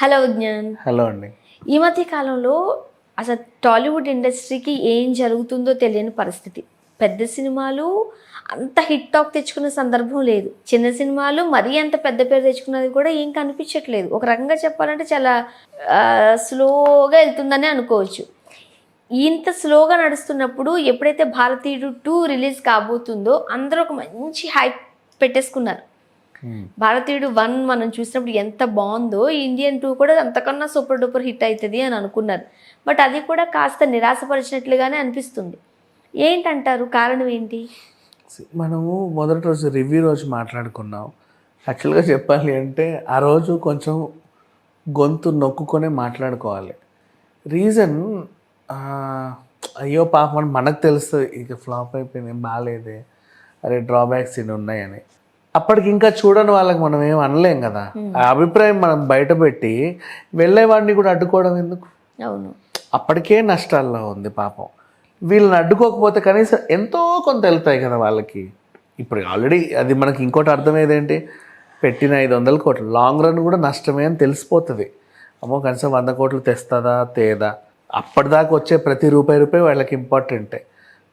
Hello Vignan. Hello అండి. ఈ మధ్య కాలంలో అసలు టాలీవుడ్ ఇండస్ట్రీకి ఏం జరుగుతుందో తెలియని పరిస్థితి. పెద్ద సినిమాలు అంత హిట్ టాక్ తెచ్చుకునే సందర్భం లేదు. చిన్న సినిమాలు మరీ అంత పెద్ద పేరు తెచ్చుకున్నది కూడా ఏం కనిపించట్లేదు. ఒక రకంగా చెప్పాలంటే చాలా స్లోగా వెళ్తుందని అనుకోవచ్చు. ఇంత స్లోగా నడుస్తున్నప్పుడు ఎప్పుడైతే భారతీయుడు టూ రిలీజ్ కాబోతుందో అందరూ ఒక మంచి హైప్ పెట్టేసుకున్నారు. భారతీయుడు వన్ మనం చూసినప్పుడు ఎంత బాగుందో ఇండియన్ టూ కూడా అంతకన్నా సూపర్ డూపర్ హిట్ అవుతుంది అని అనుకున్నారు. బట్ అది కూడా కాస్త నిరాశపరిచినట్లుగానే అనిపిస్తుంది. ఏంటంటారు? కారణం ఏంటి? మనము మొదటి రోజు రివ్యూ రోజు మాట్లాడుకున్నాం. యాక్చువల్గా చెప్పాలి అంటే ఆ రోజు కొంచెం గొంతు నొక్కుకొనే మాట్లాడుకోవాలి. రీజన్ అయ్యో పాపం మనకు తెలుస్తుంది. ఇక ఫ్లాప్ అయిపోయింది బాగాలేదే. అరే డ్రాబ్యాక్స్ ఇన్ని ఉన్నాయని. అప్పటికి ఇంకా చూడని వాళ్ళకి మనం ఏం అనలేం కదా. ఆ అభిప్రాయం మనం బయట పెట్టి వెళ్ళేవాడిని కూడా అడ్డుకోవడం ఎందుకు? అవును. అప్పటికే నష్టాల్లో ఉంది పాపం. వీళ్ళని అడ్డుకోకపోతే కనీసం ఎంతో కొంత వెళ్తాయి కదా వాళ్ళకి. ఇప్పుడు ఆల్రెడీ అది మనకి ఇంకోటి అర్థమయ్యేది ఏంటి పెట్టిన ఐదు వందల కోట్లు. లాంగ్ రన్ కూడా నష్టమే అని తెలిసిపోతుంది. అమ్మో కనీసం వంద కోట్లు తెస్తుందా తేదా? అప్పటిదాకా వచ్చే ప్రతి రూపాయి రూపాయి వాళ్ళకి ఇంపార్టెంటే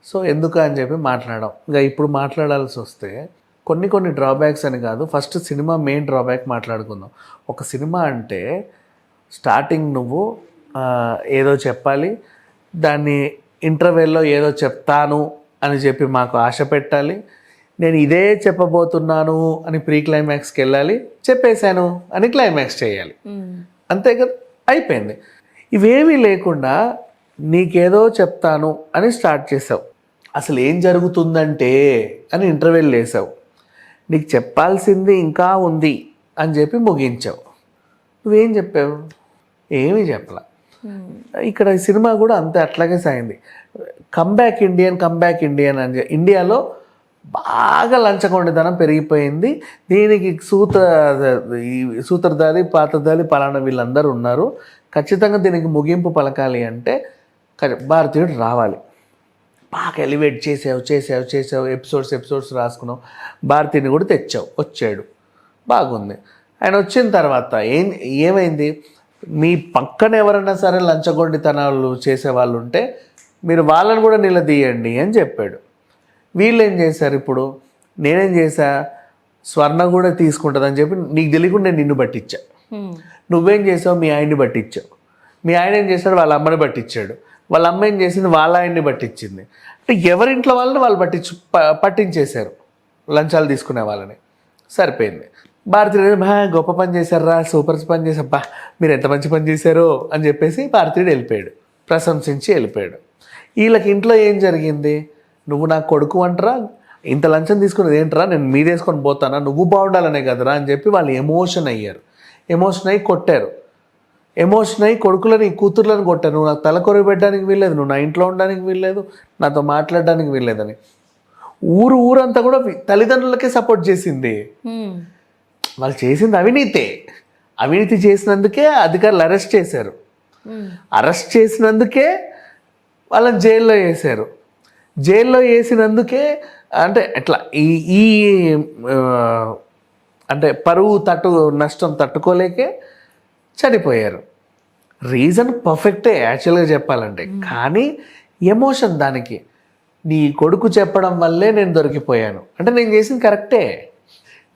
సో ఎందుకు అని చెప్పి మాట్లాడడం ఇంకా ఇప్పుడు మాట్లాడాల్సి వస్తే కొన్ని కొన్ని డ్రాబ్యాక్స్ అని కాదు ఫస్ట్ సినిమా మెయిన్ డ్రాబ్యాక్ మాట్లాడుకుందాం. ఒక సినిమా అంటే స్టార్టింగ్ నువ్వు ఏదో చెప్పాలి దాన్ని ఇంటర్వెల్లో ఏదో చెప్తాను అని చెప్పి మాకు ఆశ పెట్టాలి నేను ఇదే చెప్పబోతున్నాను అని ప్రీ క్లైమాక్స్కి వెళ్ళాలి చెప్పేశాను అని క్లైమాక్స్ చేయాలి. మ్మ్. అంతే కదా? అయిపోయింది. ఇవేమీ లేకుండా నీకేదో చెప్తాను అని స్టార్ట్ చేసావు. అసలు ఏం జరుగుతుందంటే అని ఇంటర్వెల్ వేసావు. నీకు చెప్పాల్సింది ఇంకా ఉంది అని చెప్పి ముగించావు. నువ్వేం చెప్పావు? ఏమీ చెప్పలా. మ్మ్. ఇక్కడ ఈ సినిమా కూడా అంతే అట్లాగే సాగింది. కమ్బ్యాక్ ఇండియన్ కమ్బ్యాక్ ఇండియన్ అని ఇండియాలో బాగా లంచగొండితనం పెరిగిపోయింది. దీనికి సూత ఈ సూత్రధారి పాత్రధారి పలానా వీళ్ళందరూ ఉన్నారు. ఖచ్చితంగా దీనికి ముగింపు పలకాలి అంటే భారతీయుడు రావాలి. బాగా ఎలివేట్ చేసావు చేసావు చేసావు ఎపిసోడ్స్ ఎపిసోడ్స్ రాసుకున్నావు. భారతీయుని కూడా తెచ్చావు వచ్చాడు. బాగుంది. ఆయన వచ్చిన తర్వాత ఏం ఏమైంది? మీ పక్కన ఎవరైనా సరే లంచగొండితనాలు చేసేవాళ్ళు ఉంటే మీరు వాళ్ళని కూడా నిలదీయండి అని చెప్పాడు. వీళ్ళు ఏం చేశారు ఇప్పుడు? నేనేం చేశా? స్వర్ణ కూడా తీసుకుంటుందని చెప్పి నీకు తెలియకుండా నేను నిన్ను పట్టించా. నువ్వేం చేసావు మీ ఆయన్ని పట్టించావు. మీ ఆయన ఏం చేశాడు? వాళ్ళ అమ్మని పట్టించాడు. వాళ్ళ అమ్మ ఏం చేసింది? వాళ్ళ ఆయన్ని పట్టించింది. అంటే ఎవరింట్లో వాళ్ళని వాళ్ళు పట్టించు ప- పట్టించేశారు. లంచాలు తీసుకునే వాళ్ళని. సరిపోయింది. భారతీయుడు బా గొప్ప పని చేశారా సూపర్ పని చేశారు. బా మీరు ఎంత మంచి పని చేశారో? అని చెప్పేసి భారతీయుడు వెళ్ళిపోయాడు. ప్రశంసించి వెళ్ళిపోయాడు. వీళ్ళకి ఇంట్లో ఏం జరిగింది? నువ్వు నా కొడుకు అంటరా? ఇంత లంచం తీసుకుని ఏంట్రా? నేను మీదేసుకొని పోతానా? నువ్వు బాగుండాలనే కదరా? అని చెప్పి వాళ్ళు ఎమోషన్ అయ్యారు. ఎమోషన్ అయ్యి కొట్టారు. ఎమోషన్ అయ్యి కొడుకులని కూతుర్లను కొట్టారు నువ్వు నాకు తల కొరివి పెట్టడానికి వీల్లేదు నువ్వు నా ఇంట్లో ఉండడానికి వీల్లేదు నాతో మాట్లాడడానికి వీల్లేదని. ఊరు ఊరంతా కూడా తల్లిదండ్రులకే సపోర్ట్ చేసింది. వాళ్ళు చేసింది అవినీతే. అవినీతి చేసినందుకే అధికారులు అరెస్ట్ చేశారు. అరెస్ట్ చేసినందుకే వాళ్ళని జైల్లో వేశారు. జైల్లో వేసినందుకే అంటే ఎట్లా ఈ ఈ అంటే పరువు తట్టు నష్టం తట్టుకోలేకే చనిపోయారు. రీజన్ పర్ఫెక్టే యాక్చువల్గా చెప్పాలంటే. కానీ ఎమోషన్ దానికి. నీ కొడుకు చెప్పడం వల్లే నేను దొరికిపోయాను. అంటే నేను చేసింది కరెక్టే.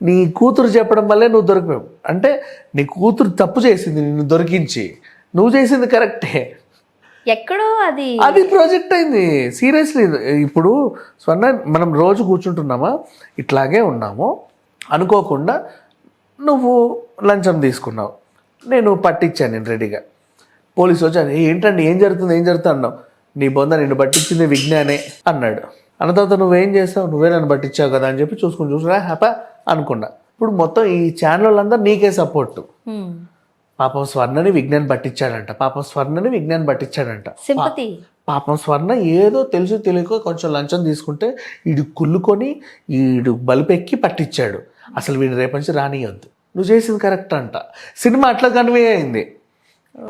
నీ కూతురు చెప్పడం వల్లే నువ్వు దొరికిపోయావు. అంటే నీ కూతురు తప్పు చేసింది నిన్ను దొరికించి. నువ్వు చేసింది కరెక్టే. ఎక్కడో అది అది ప్రాజెక్ట్ అయింది. సీరియస్లీ ఇప్పుడు స్వర్ణ మనం రోజు కూర్చుంటున్నామా? ఇట్లాగే ఉన్నాము. అనుకోకుండా నువ్వు లంచం తీసుకున్నావు. నేను పట్టించాను నేను రెడీగా. పోలీసు వచ్చాను "ఏ, ఏంటండి ఏం జరుగుతుంది ఏం జరుగుతుంది? అన్నావు. నీ బొంద నిన్ను పట్టించింది విజ్ఞానే అన్నాడు. అన్న తర్వాత నువ్వేం చేస్తావు నువ్వే నన్ను పట్టించావు కదా అని చెప్పి చూసుకుని చూసుకురా హ్యాపా అనుకున్నా. ఇప్పుడు మొత్తం ఈ ఛానల్ అందరూ నీకే సపోర్టు. పాపం స్వర్ణని విజ్ఞాన్ పట్టించాడంట. పాపం స్వర్ణని విజ్ఞాన్ పట్టించాడంట. పాపం స్వర్ణ ఏదో తెలుసు తెలియక కొంచెం లంచం తీసుకుంటే వీడు కుళ్ళుకొని వీడు బలుపెక్కి పట్టించాడు. అసలు వీడు రేపు నుంచి రానియొద్దు. నువ్వు చేసింది కరెక్ట్ అంట. సినిమా అట్లా కన్వే అయింది.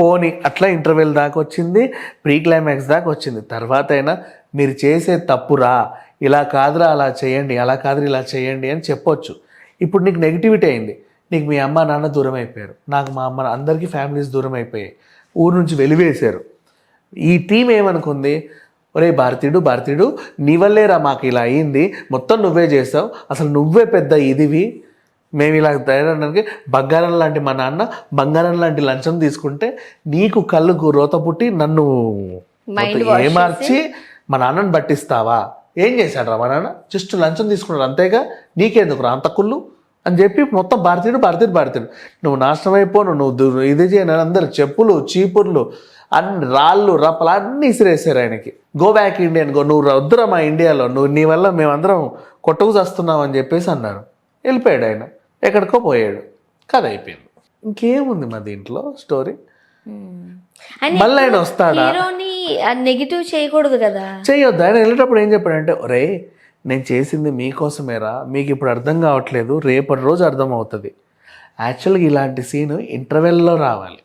పోని అట్లా ఇంటర్వెల్ దాకా వచ్చింది ప్రీ క్లైమాక్స్ దాకా వచ్చింది. తర్వాత అయినా మీరు చేసే తప్పురా ఇలా కాదురా అలా చేయండి అలా కాదురా ఇలా చేయండి అని చెప్పొచ్చు. ఇప్పుడు నీకు నెగిటివిటీ అయింది. నీకు మీ అమ్మ నాన్న దూరం అయిపోయారు. నాకు మా అమ్మ అందరికీ ఫ్యామిలీస్ దూరం అయిపోయాయి. ఊరు నుంచి వెలివేశారు. ఈ టీం ఏమనుకుంది? ఒరే భారతీయుడు భారతీయుడు నీ వల్లేరా మాకు ఇలా అయింది? మొత్తం నువ్వే చేస్తావు అసలు నువ్వే పెద్ద ఇదివి. మేము ఇలా తయారడానికి బంగారం లాంటి మా నాన్న బంగారం లాంటి లంచం తీసుకుంటే నీకు కళ్ళకు రోత పుట్టి నన్ను ఏమార్చి మా నాన్నని పట్టిస్తావా? ఏం చేశాడు రా మా నాన్న? జస్ట్ లంచం తీసుకున్నాడు అంతేగా? నీకెందుకు రా? అంత కుళ్ళు? అని చెప్పి మొత్తం భారతీయుడు భారతీయుడు భారతీయుడు నువ్వు నాశనం అయిపోను నువ్వు ఇది చేయను అందరు చెప్పులు చీపుర్లు అన్ని రాళ్ళు రప్పలు అన్నీ ఇసిరేసారు ఆయనకి. గో బ్యాక్ ఇండియన్ గో నువ్వు వద్దురా మా ఇండియాలో నువ్వు నీ వల్ల మేమందరం కొట్టుకు చేస్తున్నావు అని చెప్పేసి అన్నారు వెళ్ళిపోయాడు ఆయన. ఎక్కడికో పోయాడు. కథ అయిపోయింది. ఇంకేముంది మా దీంట్లో స్టోరీ? మళ్ళీ ఆయన వస్తాడా? నెగిటివ్ చేయకూడదు కదా. చేయొద్దు. ఆయన వెళ్ళేటప్పుడు ఏం చెప్పాడంటే ఒరే నేను చేసింది మీకోసమేరా. మీకు ఇప్పుడు అర్థం కావట్లేదు. రేపటి రోజు అర్థం అవుతుంది యాక్చువల్గా ఇలాంటి సీన్ ఇంటర్వెల్లో రావాలి.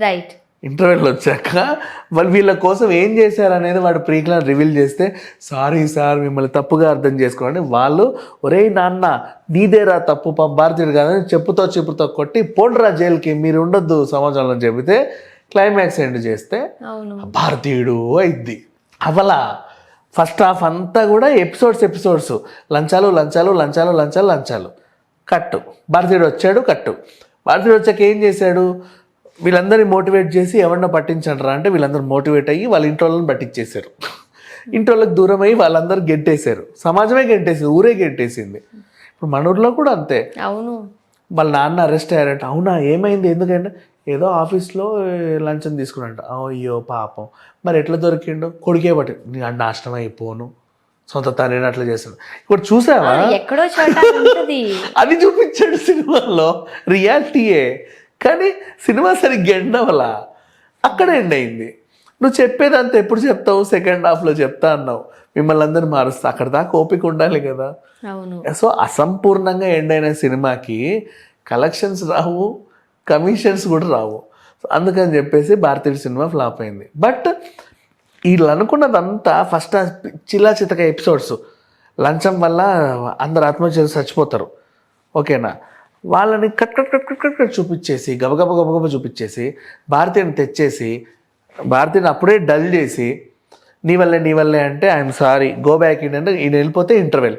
రైట్. ఇంటర్వెల్ వచ్చాక వాళ్ళు వీళ్ళ కోసం ఏం చేశారు అనేది వాడు ప్రీక్లాన్ రివీల్ చేస్తే సారీ సార్ మిమ్మల్ని తప్పుగా అర్థం చేసుకోండి వాళ్ళు ఒరే నాన్న నీదేరా తప్పు భారతీయుడు కాదని చెప్పుతో చెప్పుతో కొట్టి పోండ్రా జైలుకి మీరు ఉండొద్దు సమాజంలో చెబితే క్లైమాక్స్ ఎండ్ చేస్తే భారతీయుడు అయిద్ది అవలా ఫస్ట్ హాఫ్ అంతా కూడా ఎపిసోడ్స్ ఎపిసోడ్స్. లంచాలు లంచాలు లంచాలు లంచాలు లంచాలు. కట్టు. భారతీయుడు వచ్చాడు కట్టు. భారతీయుడు వచ్చాక ఏం చేశాడు? వీళ్ళందరినీ మోటివేట్ చేసి ఎవరినో పట్టించండి రా అంటే వీళ్ళందరూ మోటివేట్ అయ్యి వాళ్ళ ఇంట్లో వాళ్ళని పట్టించేశారు. ఇంట్లో వాళ్ళకి దూరం అయ్యి వాళ్ళందరూ గెంటేశారు. సమాజమే గెంటేసింది ఊరే గెంటేసింది. ఇప్పుడు మన ఊర్లో కూడా అంతే. అవును. వాళ్ళ నాన్న అరెస్ట్ అయ్యారంట. అవునా ఏమైంది? ఎందుకంటే ఏదో ఆఫీస్లో లంచం తీసుకున్నాంట అయ్యో పాపం. మరి ఎట్లా దొరికిండు? కొడుకే పట్టి నీ నాశనం అయిపోను. సొంత తండ్రిని అట్లా చేస్తాను ఇప్పుడు చూసావా? ఎక్కడో అది చూపించాడు సినిమాలో. రియాలిటీయే. కానీ సినిమా సరిగ్గా ఎండ్ అవ్వలా. అక్కడ ఎండ్ అయింది. నువ్వు చెప్పేదంతా ఎప్పుడు చెప్తావు? సెకండ్ హాఫ్లో చెప్తా అన్నావు. మిమ్మల్ని అందరిని మారుస్తా. అక్కడ దాకా ఓపిక ఉండాలి కదా. సో అసంపూర్ణంగా ఎండ్ అయిన సినిమాకి కలెక్షన్స్ రావు కమిషన్స్ కూడా రావు. అందుకని చెప్పేసి భారతీయ సినిమా ఫ్లాప్ అయింది. బట్ వీళ్ళు అనుకున్నదంతా ఫస్ట్ చిల్లా చితక ఎపిసోడ్స్. లంచం వల్ల అందరు ఆత్మహత్య చచ్చిపోతారు. ఓకేనా? వాళ్ళని cut cut cut cut cut cut చూపించేసి గబగబ గబగబ చూపించేసి భారతీయుని తెచ్చేసి భారతీయుని అప్పుడే డల్ చేసి నీ వల్లే నీ వల్లే అంటే I'm sorry go back in అంటే ఈయన వెళ్ళిపోతే ఇంటర్వెల్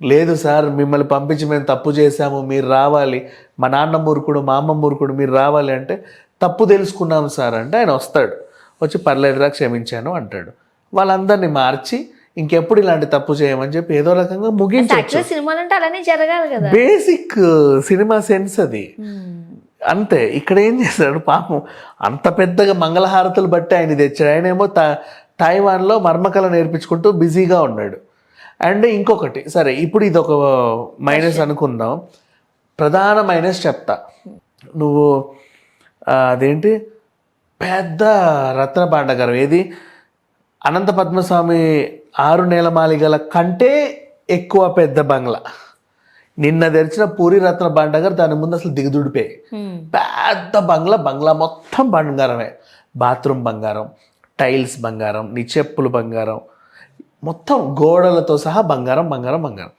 లేదు సార్ మిమ్మల్ని పంపించి మేము తప్పు చేశాము మీరు రావాలి. మా నాన్న మూర్ఖుడు మా అమ్మ మూర్ఖుడు మీరు రావాలి అంటే తప్పు తెలుసుకున్నాము సార్ అంటే ఆయన వస్తాడు. వచ్చి పర్లేదురా క్షమించాను అంటాడు. వాళ్ళందరినీ మార్చి ఇంకెప్పుడు ఇలాంటి తప్పు చేయమని చెప్పి ఏదో రకంగా ముగించవచ్చు. సినిమాలు అంటే అలానే జరగాలి కదా. బేసిక్ సినిమా సెన్స్ అది. అంతే ఇక్కడ ఏం చేశాడు పాపం అంత పెద్దగా మంగళహారతులు బట్టి ఆయన తెచ్చాడు. ఆయన ఏమో తా తైవాన్లో మర్మకళ నేర్పించుకుంటూ బిజీగా ఉన్నాడు. అండ్ ఇంకొకటి సరే ఇప్పుడు ఇది ఒక మైనస్ అనుకుందాం. ప్రధాన మైనస్ చెప్తా. నువ్వు అదేంటి? పెద్ద రత్న భాండగారం ఏది? అనంత పద్మస్వామి ఆరు నెల మాలిగల కంటే ఎక్కువ పెద్ద బంగ్లా. నిన్న తెరిచిన పూరి రత్న భాండగారు దాని ముందు అసలు దిగుదుడిపోయి Hmm. పెద్ద బంగ్లా బంగ్లా మొత్తం బంగారమే. బాత్రూమ్ బంగారం టైల్స్ బంగారం నీ చెప్పులు బంగారం మొత్తం గోడలతో సహా బంగారం బంగారం బంగారం.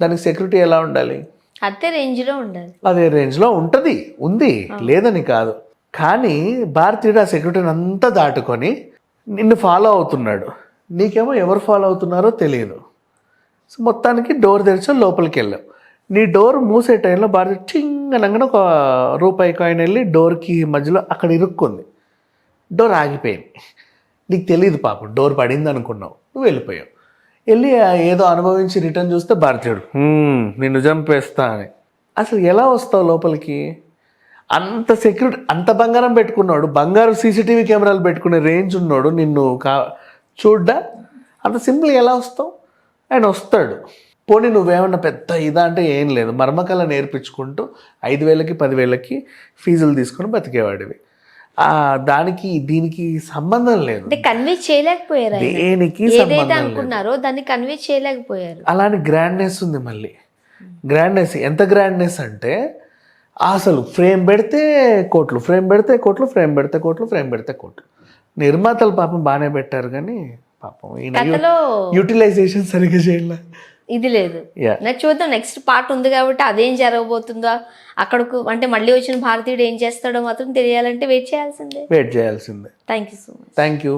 దానికి సెక్యూరిటీ ఎలా ఉండాలి? అంతే రేంజ్లో ఉండాలి. అదే రేంజ్లో ఉంటుంది ఉంది లేదని కాదు. కానీ భారతీయుడు ఆ సెక్యూరిటీని అంతా దాటుకొని నిన్ను ఫాలో అవుతున్నాడు. నీకేమో ఎవరు ఫాలో అవుతున్నారో తెలియదు. సో మొత్తానికి డోర్ తెరిచి లోపలికి వెళ్ళావు నీ డోర్ మూసే టైంలో భారతి టింగ్ అనగానే ఒక రూపాయి కాయిన్ వెళ్ళి డోర్కి మధ్యలో అక్కడ ఇరుక్కుంది. డోర్ ఆగిపోయింది. నీకు తెలియదు పాపం డోర్ పడింది అనుకున్నావు. నువ్వు వెళ్ళిపోయావు. వెళ్ళి ఏదో అనుభవించి రిటర్న్ చూస్తే భారతీయుడు "హ్మ్, నిన్ను చంపేస్తా అని. అసలు ఎలా వస్తావు లోపలికి? అంత సెక్యూరిటీ అంత బంగారం పెట్టుకున్నాడు. బంగారు సీసీటీవీ కెమెరాలు పెట్టుకునే రేంజ్ ఉన్నాడు. నిన్ను కా చూడ్డా? అంత సింపుల్ ఎలా వస్తావు? ఆయన వస్తాడు. పోనీ నువ్వేమన్నా పెద్ద ఇదా అంటే ఏం లేదు. మర్మకళ నేర్పించుకుంటూ ఐదు వేలకి పదివేలకి ఫీజులు తీసుకొని బతికేవాడివి. ఆ, దానికి దీనికి సంబంధం లేదు. కన్వే చేయలేకపోయారు. దేనికి అనుకున్నారో దాన్ని కన్వే చేయలేకపోయారు. అలానే గ్రాండ్నెస్ ఉంది మళ్ళీ. గ్రాండ్నెస్ ఎంత గ్రాండ్నెస్ అంటే అసలు ఫ్రేమ్ పెడితే కోట్లు ఫ్రేమ్ పెడితే కోట్లు ఫ్రేమ్ పెడితే కోట్లు ఫ్రేమ్ పెడితే కోట్లు. నిర్మాతలు పాపం బాగానే పెట్టారు కానీ పాపం యూటిలైజేషన్ సరిగ్గా చేయాల. ఇది లేదు. నెక్స్ట్ చూద్దాం. నెక్స్ట్ పార్ట్ ఉంది కాబట్టి అదేం జరగబోతుందో. అక్కడకు అంటే మళ్ళీ వచ్చిన భారతీయుడు ఏం చేస్తాడో మాత్రం తెలియాలంటే వెయిట్ చేయాల్సిందే. వెయిట్ చేయాల్సిందే. Thank you so much thank you